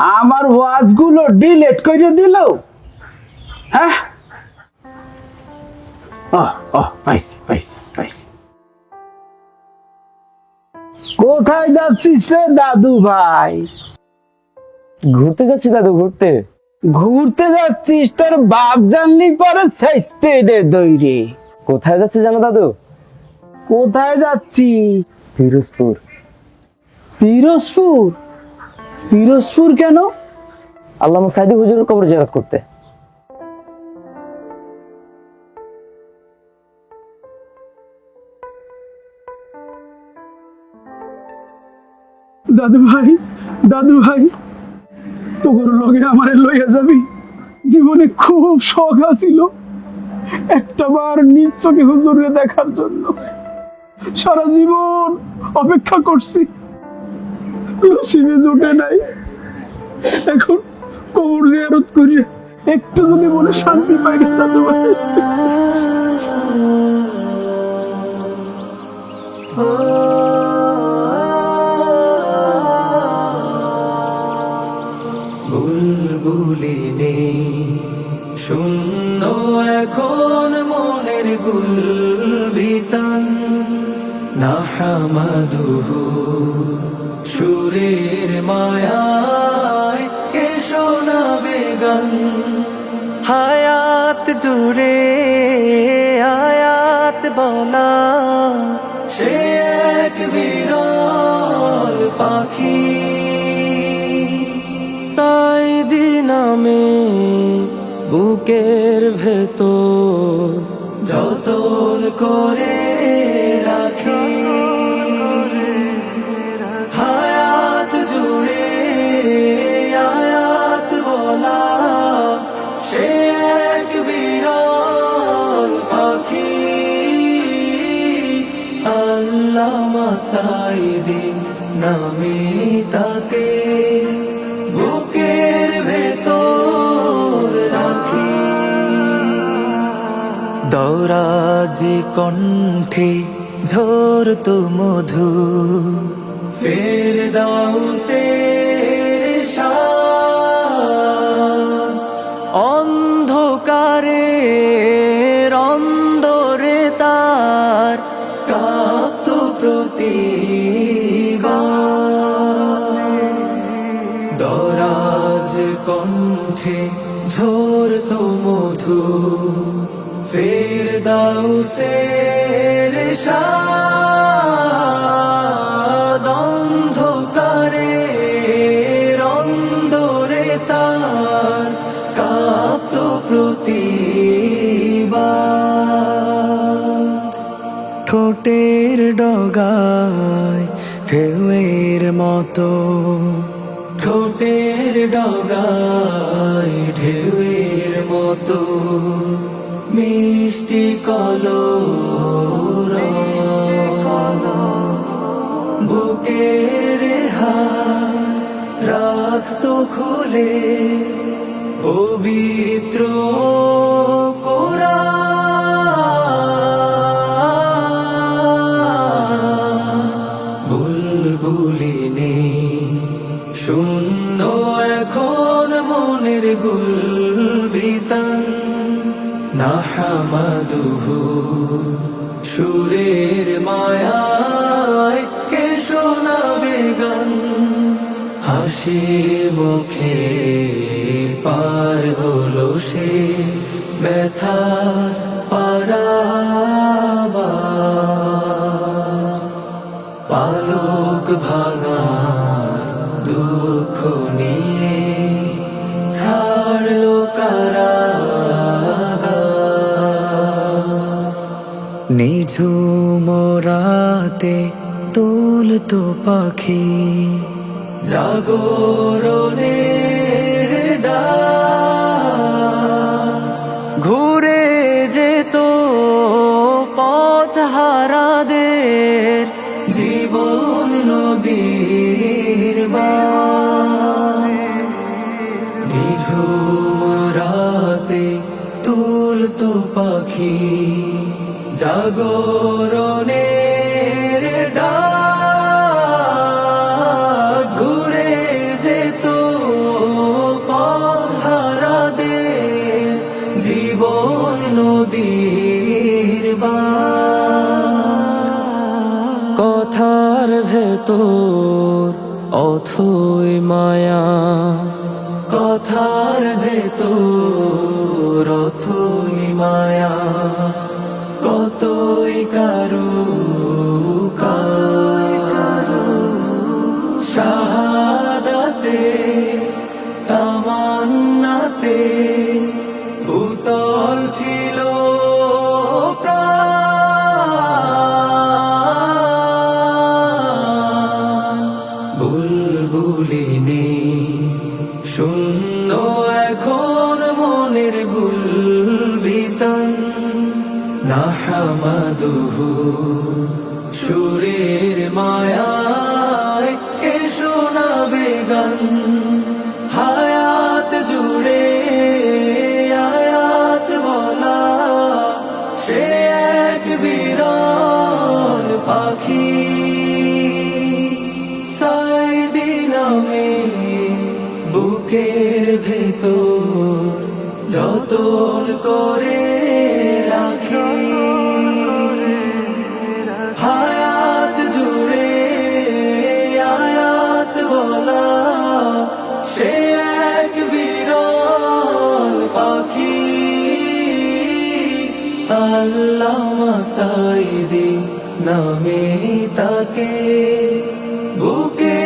আমার ওয়াজগুলো ডিলেট করে দিল। হ্যাঁ? ও ও পাইছি পাইছি পাইছি। কোথায় যাচ্ছিস রে দাদু ভাই? ঘুরতে যাচ্ছি দাদু ঘুরতে। ঘুরতে যাচ্ছিস তোর বাপ জানলি পরে শেষতে রে দইরে। কোথায় যাচ্ছি জানো দাদু? কোথায় যাচ্ছি ফিরোজপুর। পিরোজপুর পিরোজপুর কেন? আল্লাহ সাইদি হুজুরের কবর জিয়ারত করতে। দাদু ভাই দাদু ভাই তোর লগে আমারে লইয়া যাবি? জীবনে খুব শখ আছিল একটা বার নিজ চোখে হুজুরে দেখার জন্য। সারা জীবন অপেক্ষা করছি। নসিবে জোটে নাই। এখন কবর জিয়ারত করি। একটু যদি মনে শান্তি পাই না দাদু ভাই বুলবুলিনে শূন্য এখন মনের গুলবিতান না হামাদুহু মায়ায় কে শোনাবে গান হায়াত জুড়ে আয়াত বলা সে এক বিরল পাখি। সাইদি নামে বুকের সাইদি নামে তাকে বুকের ভেতর রাখি। দৌরাজি কণ্ঠে ঝোর তো মধু, ফের দাও সে অন্ধকারে কণ্ঠে ঝোর তো মধু। ফের দাও সে অন্ধকারে রন্দরে তার কাপ্ত প্রতিবার ঠোঁটের ডগায় ঢেউয়ের মতো ঠোঁটের ডগায় ঢেউয়ের মতো মিষ্টি কলো বুকের রেহা রাখতো খুলে পবিত্র হামাদুহু সুরের মায়ায় কে শোনাবে গান হাসি মুখে পার হলো সে ব্যথা পারাবা পালক ভাঙা নিঝুম রাতে তুলতো পাখি। জাগরণের জাগরণের ডাক ঘুরে যেত দে জীবন নদীর বা কথার ভেতর অথই মায়া। কথার ভেতর অথই মায়া। কতই কারু নাহামাদুহু, সুরের মায়ায় কে শোনাবে গান হায়াত জুড়ে আয়াত বলা, সে এক বিরল পাখি। সাইদি নামে বুকের ভেতর যতন করে পাখি আল্লামা সাইদি নামে তাকে বুকে